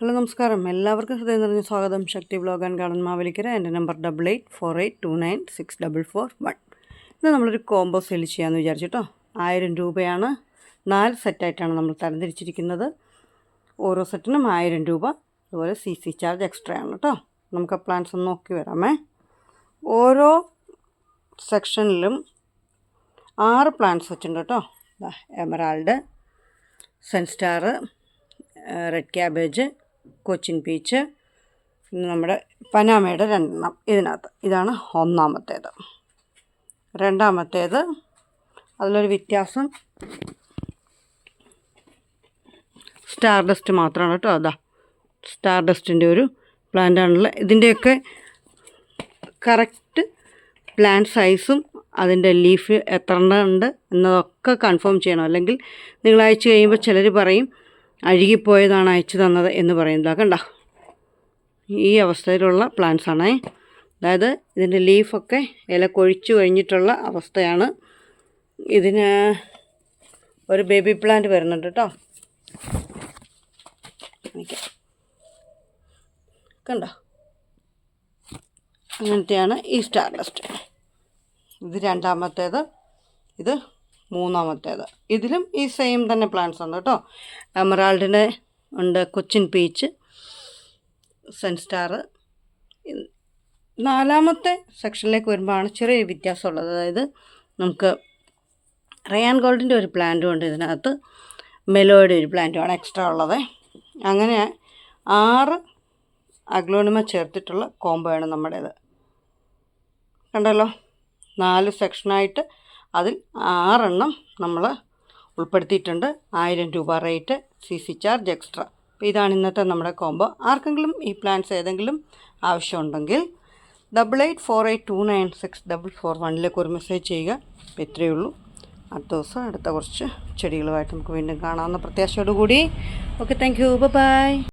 Hello നമസ്കാരം. എല്ലാവർക്കും ഹൃദയം നിറഞ്ഞ സ്വാഗതം. Shakti blog and garden Mavelikara. എന്റെ number double eight four eight two nine six double four one. ഇന്ന് നമ്മളൊരു കോംബോ സെൽ ചെയ്യാമെന്ന് വിചാരിച്ചിട്ടോ? ആയിരം രൂപയാണ്. നാല് സെറ്റായിട്ടാണ് നമ്മൾ തരംതിരിച്ചിരിക്കുന്നത്. ഓരോ സെറ്റിനും ആയിരം രൂപ. അതുപോലെ സി സി ചാർജ് എക്സ്ട്രാ ആണ് കേട്ടോ. നമുക്ക് പ്ലാൻസ് ഒന്ന് നോക്കി വരാമേ. ഓരോ സെക്ഷനിലും ആറ് പ്ലാന്റ്സ് വെച്ചിട്ടുണ്ട് കേട്ടോ. എമറാൾഡ് സെൻസ്റ്റാർ റെഡ് ക്യാബേജ് കൊച്ചിൻ പിന്നെ നമ്മുടെ പനാമയുടെ രണ്ടെണ്ണം ഇതിനകത്ത്. ഇതാണ് ഒന്നാമത്തേത്. രണ്ടാമത്തേത് അതിലൊരു വ്യത്യാസം. സ്റ്റാർ ഡസ്റ്റ് മാത്രമാണ് കേട്ടോ അതാ. സ്റ്റാർ ഡസ്റ്റിന്റെ ഒരു പ്ലാന്റ് ആണുള്ളത് ഇതിന്റെയൊക്കെ കറക്റ്റ് പ്ലാന്റ് സൈസും അതിന്റെ ലീഫ് എത്ര എണ്ണം ഉണ്ട് എന്നതൊക്കെ കൺഫേം ചെയ്യണം. അല്ലെങ്കിൽ നിങ്ങൾ അയച്ചു കഴിയുമ്പോൾ ചിലർ പറയും അഴുകിപ്പോയതാണ് അയച്ചു തന്നത് എന്ന് പറയുന്നത്. കണ്ട? ഈ അവസ്ഥയിലുള്ള പ്ലാന്റ്സ് ആണേ. അതായത് ഇതിന്റെ ലീഫൊക്കെ ഇല കൊഴിച്ചു കഴിഞ്ഞിട്ടുള്ള അവസ്ഥയാണ്. ഇതിന് ഒരു ബേബി പ്ലാന്റ് വരുന്നുണ്ട് കേട്ടോ കണ്ടോ? അങ്ങനത്തെയാണ് ഈ സ്റ്റാർ ലിസ്റ്റ് ഇത് രണ്ടാമത്തേത്. ഇത് മൂന്നാമത്തേത്. ഇതിലും ഈ സെയിം തന്നെ പ്ലാന്റ്സ് ഉണ്ട് കേട്ടോ എമറാൾഡിന്റെ ഉണ്ട് കൊച്ചിൻ പീച്ച് സെൻസ്റ്റാറ് നാലാമത്തെ സെക്ഷനിലേക്ക് വരുമ്പോഴാണ് ചെറിയ വ്യത്യാസമുള്ളത്. അതായത് നമുക്ക് റയാൻ ഗോൾഡിന്റെ ഒരു പ്ലാന്റും ഉണ്ട് ഇതിനകത്ത്. മെലോയുടെ ഒരു പ്ലാന്റുമാണ് എക്സ്ട്രാ ഉള്ളത്. അങ്ങനെ ആറ് അഗ്ലോണിമ ചേർത്തിട്ടുള്ള കോംബോയാണ് നമ്മുടേത്. കണ്ടല്ലോ? നാല് സെക്ഷനായിട്ട് അതിൽ ആറെണ്ണം നമ്മൾ ഉൾപ്പെടുത്തിയിട്ടുണ്ട്. ആയിരം രൂപ rate C C charge extra അപ്പോൾ ഇതാണ് ഇന്നത്തെ നമ്മുടെ കോംബോ ആർക്കെങ്കിലും ഈ പ്ലാൻസ് ഏതെങ്കിലും ആവശ്യമുണ്ടെങ്കിൽ double eight four eight two nine six double four വണ്ണിലേക്ക് ഒരു മെസ്സേജ് ചെയ്യുക. ഇത്രയേ ഉള്ളൂ. അടുത്ത ദിവസം അടുത്ത കുറച്ച് ചെടികളുമായിട്ട് നമുക്ക് വീണ്ടും കാണാവുന്ന പ്രത്യാശയോടുകൂടി. Okay thank you bye